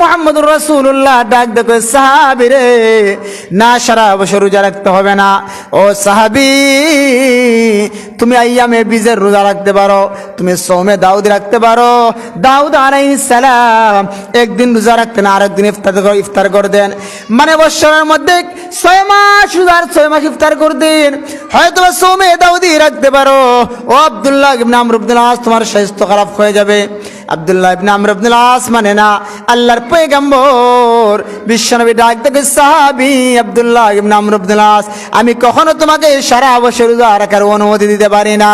মোহাম্মদুর রাসূলুল্লাহ। ডাক দেখো সাহাবি রে, না সারা বছর রোজা রাখতে হবে না। ও সাহাবি, তুমি আইয়ামে বীজের রোজা রাখতে পারো, তুমি সোমে দাউদ রাখতে পারো। দাউদ আলাইহিস সালাম একদিন রোজা রাখতেন আর একদিন ইফতার ইফতার করে দেন মানে বৎসরের মধ্যে ছয় মাস রোজা আর ছয় মাস ইফতার করে দিন হয়তো সোমে দাউদি রাখতে পারো। ও আব্দুল্লাহ ইবনে আস তোমার স্বাস্থ্য খারাপ হয়ে যাবে। আব্দুল্লাহ ইবনে আমর ইবনে আস মানে না, আল্লাহর পয়গম্বর। বিশ্বনবী ডাক থেকে সাহাবী আব্দুল্লাহ ইবনে আমর ইবনে আস আমি কখনো তোমাকে সারা বছর রোজা রাখার অনুমতি দিতে পারি না।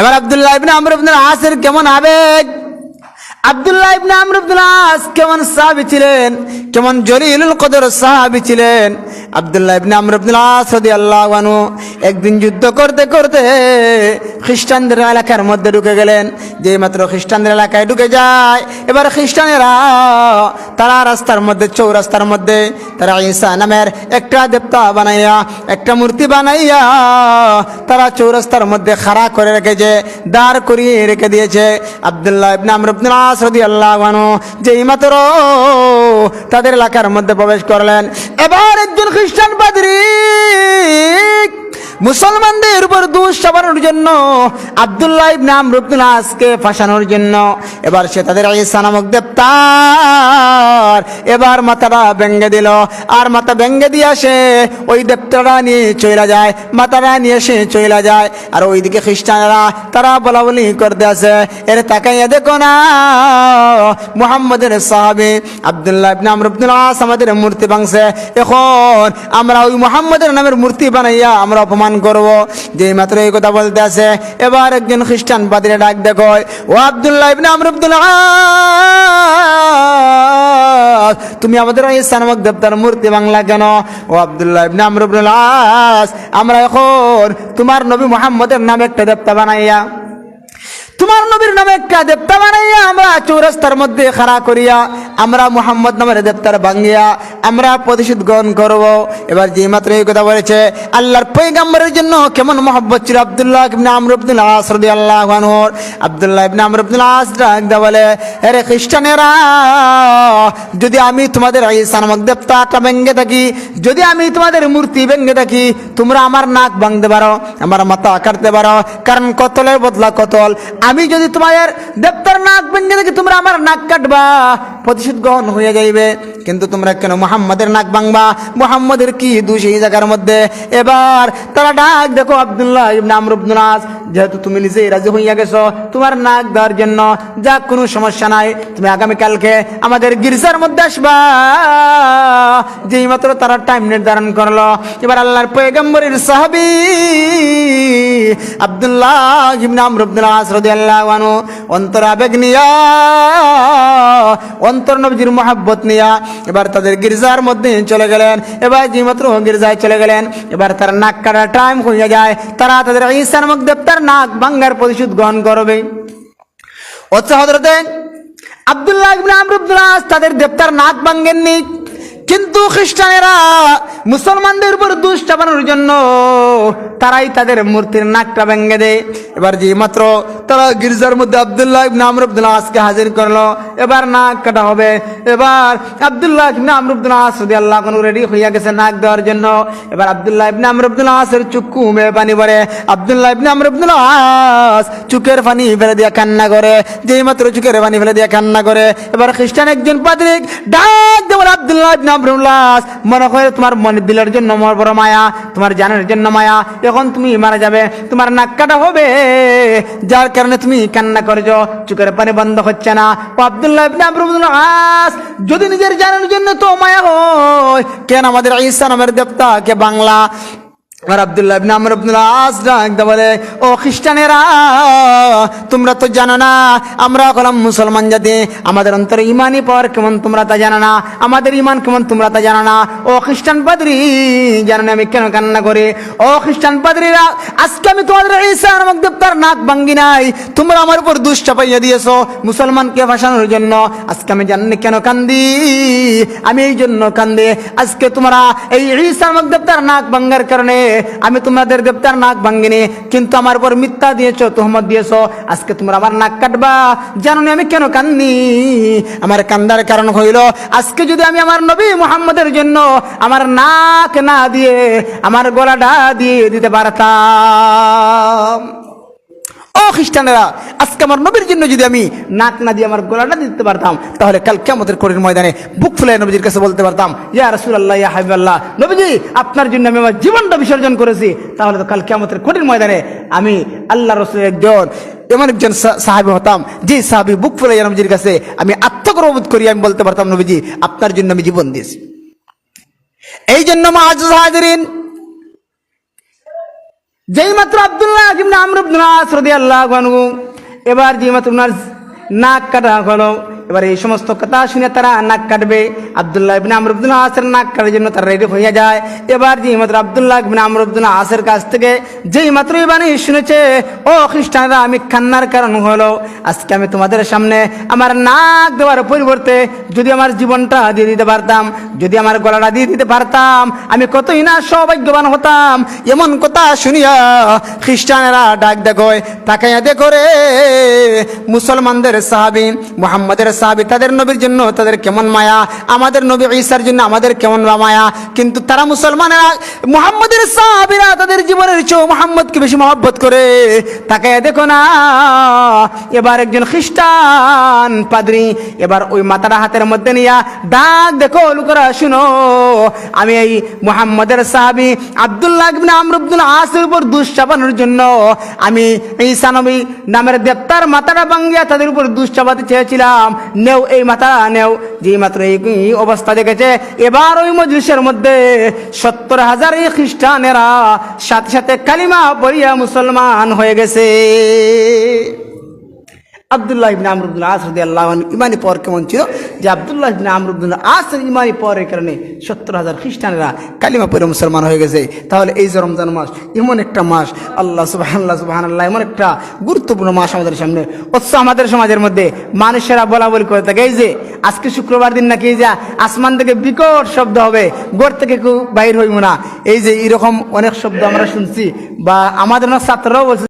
এবার আব্দুল্লাহ ইবনে আমর ইবনে আসের কেমন আবেগ? আব্দুল্লাহ ইবনে আমর ইবনে কেমন সাহাবী ছিলেন? কেমন জলিলুল কদর সাহাবী ছিলেন? আব্দুল্লাহ ইবনে আমর ইবনে আস রাদিয়াল্লাহু আনহু একদিন যুদ্ধ করতে করতে খ্রিস্টানদের এলাকার মধ্যে ঢুকে গেলেন। যে মাত্র খ্রিস্টানদের এলাকায় ঢুকে যায়, এবার খ্রিস্টানেরা তারা রাস্তার মধ্যে, চৌরাস্তার মধ্যে তারা ঈসা নামের একটা দেবতা বানাইয়া, একটা মূর্তি বানাইয়া তারা চৌরাস্তার মধ্যে খাড়া করে রেখেছে, দাঁড় করিয়ে রেখে দিয়েছে। আব্দুল্লাহ ইবনে আমর ইবনে রাদিয়াল্লাহু বানো যেই মাত্র তাদের এলাকার মধ্যে প্রবেশ করলেন। এবার একজন খ্রিস্টান পাদ্রী মুসলমানদের উপর দোষ চাপানোর জন্য আব্দুল্লাহ ইবনে আমর ফাঁসানোর জন্য। এবার সে তাদের ঈসা নামক দেবতার এবার মাথাটা ভেঙ্গে দিল। আর মাথা ভেঙ্গে দিয়ে আসে ওই দেবতাটা নিয়ে চলে যায়, মাথাটা নিয়ে সে চলে যায়। আর ওইদিকে খ্রিস্টানরা তারা বলা বলি করতে আছে এর তাকাইয়া দেখো না, মুহাম্মদের সাহাবি আব্দুল্লাহ ইবনে আমর আস আমাদের মূর্তি ভাঙছে। এখন আমরা ওই মুহাম্মদের নামের মূর্তি বানাইয়া আমরা অপমান করব। যে মাত্র এই কথা বলতে আছে। এবার একজন খ্রিস্টান পাদ্রী ডাক দেখো। ও আবদুল্লাহ ইবনে আমর আব্দুল্লাহ তুমি আমাদের ওই সানমক দেবতার মূর্তি বাংলা কেন? ও আবদুল্লাহ ইবনে আমর আব্দুল্লাহ আমরা এখন তোমার নবী মোহাম্মদের নামে একটা দেবতা বানাইয়া তোমার নবীর নামে একটা দেবতা বানাইয়া আমরা চৌরাস্তার মধ্যে খাড়া করিয়া আমরা মুহাম্মদ নামের দেবতার ভাঙ্গিয়া আমরা প্রতিশোধ গ্রহণ করব। এবার যে মাত্র এই কথা বলেছে, আল্লাহর পৈগাম্বরের জন্য কেমন মহব্বত ছিল আবদুল্লাহ ইবনে আমর আসরদি আল্লাহ আবদুল্লাহ ইবনে আমর আসরা আস বলে আরে খ্রিস্টানেরা যদি আমি তোমাদের মগদেবতা দেবতাটা ভেঙ্গে থাকি, যদি আমি তোমাদের মূর্তি ভেঙ্গে থাকি, তোমরা আমার নাক ভাঙতে পারো, আমার মাথা কাটতে পারো, কারণ কতলের বদলা কতল। আমি যদি তোমাদের দেবতার নাক ভেঙে থাকি, তোমরা আমার নাক কাটবা। প্রতিশোধ গ্রহণ হয়ে যাইবে। কিন্তু তোমরা কেন মোহাম্মদের নাক বাংবা মোহাম্মদের কি দোষ এই জায়গার মধ্যে? এবার তারা ডাক, দেখো আব্দুল্লাহ ইবনে আমর আস, যেহেতু তুমি নিজেই রাজি হইয়া গেছো, তোমার নাক দেওয়ার জন্য যা কোনো সমস্যা নাই, তুমি আগামীকালকে আমাদের গির্জার মধ্যে আসবা। যেই মাত্র তারা টাইম নির্ধারণ করল, এবার আল্লাহর পয়গম্বরের সাহাবি আব্দুল্লাহ ইবনে আমর ইবনে অন্তর আবেগ নিয়া অন্তর নবীজির মহাব্বত নিয়া এবার তাদের গির্জার মধ্যে চলে গেলেন। এবার যে মাত্র গির্জায় চলে গেলেন, এবার তার নাক কাটার টাইম হয়ে যায়। তারা তাদের ঈসা নামক দেবতার নাক ভাঙ্গার প্রতিশোধ গ্রহণ করবে। অথচ হজরতে আব্দুল্লাহ ইবনে আমর ইবনে তাদের দেবতার নাক ভাঙ্গেননি। কিন্তু খ্রিস্টানেরা মুসলমানদের উপর দোষ চাপানোর জন্য তারাই তাদের মূর্তির নাকটা ভেঙে দেয়। এবার যে মাত্র তারা গির্জার মধ্যে আব্দুল্লাহ ইবনে ইবনে আসকে হাজির করল, এবার নাক কাটা হবে। এবার আব্দুল্লাহ ইবনে ইবনে আস রাদিয়াল্লাহু আনহু রেডি হইয়া গেছে নাক দেওয়ার জন্য। এবার আবদুল্লাহ ইবনে ইবনে আসের চুক্কু মে পানি পড়ে আব্দুল্লাহ ইবনে আমর ইবনে আস চুকের পানি ফেলে দিয়া কান্না করে। যেই মাত্র চুকের পানি ফেলে দিয়া কান্না করে। এবার খ্রিস্টান একজন পাদ্রিক ডাক দেবল আব্দুল্লাহ ইবনে মনে করে তোমার মনে দিলের জন্য মর বড় মায়া, তোমার জানের জন্য মায়া। এখন তুমি মারা যাবে, তোমার নাক কাটা হবে। যার কারণে তুমি কান্না করেছ চুকের পানি বন্ধ হচ্ছে না। ও আব্দুল্লাহ ইবনে ইবনে যদি নিজের জানের জন্য তো মায়া হয়, কেন আমাদের ঈসা নামের দেবতাকে বাংলা আর আব্দুল্লাহ ইবনে আস ডাক বলে, ও খ্রিস্টানেরা, তোমরা তো জানো না, আমরা হলাম মুসলমান জাতি, আমাদের অন্তরে ইমানই পাওয়ার কেমন তোমরা তা জানো না, আমাদের ইমান কেমন তোমরা তা জানো না, ও খ্রিস্টান পাদ্রী, জানো না আমি কেন কান্না করি, ও খ্রিস্টান পাদ্রীরা, আজকে আমি তোমাদের ঈসা নামক দেবতার নাক ভাঙ্গি নাই, তোমরা আমার উপর দুষ চাপাইয়া দিয়েছ, মুসলমানকে ভাসানোর জন্য, আজকে আমি জানি কেন কান্দি, আমি এই জন্য কান্দি, আজকে তোমরা এই ঈসা নামক দেবতার নাক ভাঙ্গার কারণে আমি তোমাদের দেবতার নাক ভাঙ্গিনি, কিন্তু আমার উপর মিথ্যা দিয়েছ, তোহমত দিয়েছ। আজকে তোমরা আমার নাক কাটবা। জানো আমি কেন কান্দি আমার কান্দার কারণ হইল, আজকে যদি আমি আমার নবী মোহাম্মদের জন্য আমার নাক না দিয়ে, আমার গলাটা দিয়ে দিতে পারতাম। ও খ্রিস্টানেরা, আজকে আমার নবীর জন্য যদি আমি নাক না দিয়ে আমার গলাটা দিতে পারতাম, তাহলে কাল কেমতের করির ময়দানে বুক ফুলে নবীজির কাছে বলতে পারতাম, ইয়া রাসূলুল্লাহ, ইয়া হাবিবাল্লাহ, নবীজি, আপনার জন্য আমি আমার জীবনটা বিসর্জন করেছি, তাহলে তো কাল কেমতের কঠিন ময়দানে আমি আল্লাহ রসুলের একজন, এমন একজন সাহাবী হতাম, যে সাহাবী বুক ফুলে নবীজির কাছে আমি আত্মগর্ববোধ করি, আমি বলতে পারতাম, নবীজি, আপনার জন্য আমি জীবন দিয়েছি। এই জন্য মা আজ হাজরিন যেই মাত্র আবদুল্লাহ ইবনে আমর ইবনে আস এবার যেই মাত্র নাক কাটা হলো এবার এই সমস্ত কথা শুনে তারা নাক কাটবে। আব্দুল্লাহ ইবনে আমর ইবনে আসের নাক কাটার জন্য তারা রেডি হয়ে যায়। এবার যেই মাত্র আবদুল্লাহ ইবনে আমর ইবনে আসের কাছ থেকে যেই মাত্র এই বাণী শুনেছে, ও খ্রিস্টানরা, আমি কান্নার কারণ হলো, আজকে আমি তোমাদের সামনে আমার নাক দেওয়ার পরিবর্তে যদি আমার জীবনটা দিয়ে দিতে পারতাম, যদি আমার গলাটা দিয়ে দিতে পারতাম, আমি কতই না সৌভাগ্যবান হতাম। এমন কথা শুনিয়া খ্রিস্টানেরা ডাক দেখোয় তাকাইয়া দেখো রে, মুসলমানদের সাহাবি মুহাম্মাদের সাহাবি, তাদের নবীর জন্য তাদের কেমন মায়া? আমাদের নবী ঈসার জন্য আমাদের কেমন মায়া? কিন্তু তারা মুসলমানেরা, মুহাম্মাদের সাহাবিরা তাদের জীবনের চেয়েও মুহাম্মদকে বেশি মহব্বত করে। তাকাইয়া দেখো না, এবার একজন খ্রিস্টান পাদ্রি এবার ওই মাতারা হাতের মধ্যে নিয়া ডাক, দেখো লোকেরা, শুনো, আমি এই মুহাম্মদের সাহাবি আব্দুল্লাহ ইবনে আসের উপর দুষ জন্য, আমি ঈসা নবী নামের দেবতার মাতারা বাঙ্গিয়া তাদের উপর দুষ চেয়েছিলাম। নেও এই মাথা, নেও। যে মাত্র এই অবস্থা দেখেছে। এবার ওই মজলিসের মধ্যে সত্তর হাজার এই খ্রিস্টানেরা সাথে সাথে কালিমা পড়িয়া মুসলমান হয়ে গেছে। আব্দুল্লাহ ইবনে আমর ইবনে আস রাদিয়াল্লাহু আনহু ইমানি পর কেমন ছিল? যে আব্দুল্লাহ ইবনে আমর ইবনে আস ইমানি পরের কারণে সত্তর হাজার খ্রিস্টানেরা কালিমা পড়ে মুসলমান হয়ে গেছে। তাহলে এই যে রমজান মাস, এমন একটা মাস, আল্লাহ সুবহানাল্লাহ সুবহানাল্লাহ, এমন একটা গুরুত্বপূর্ণ মাস আমাদের সামনে। অথচ আমাদের সমাজের মধ্যে মানুষেরা বলা বলি করে থাকে, এই যে আজকে শুক্রবার দিন নাকি এই যে আসমান থেকে বিকট শব্দ হবে গোর থেকে কেউ বাইর হইব না। এই যে এরকম অনেক শব্দ আমরা শুনছি, বা আমাদের ছাত্ররাও বলছে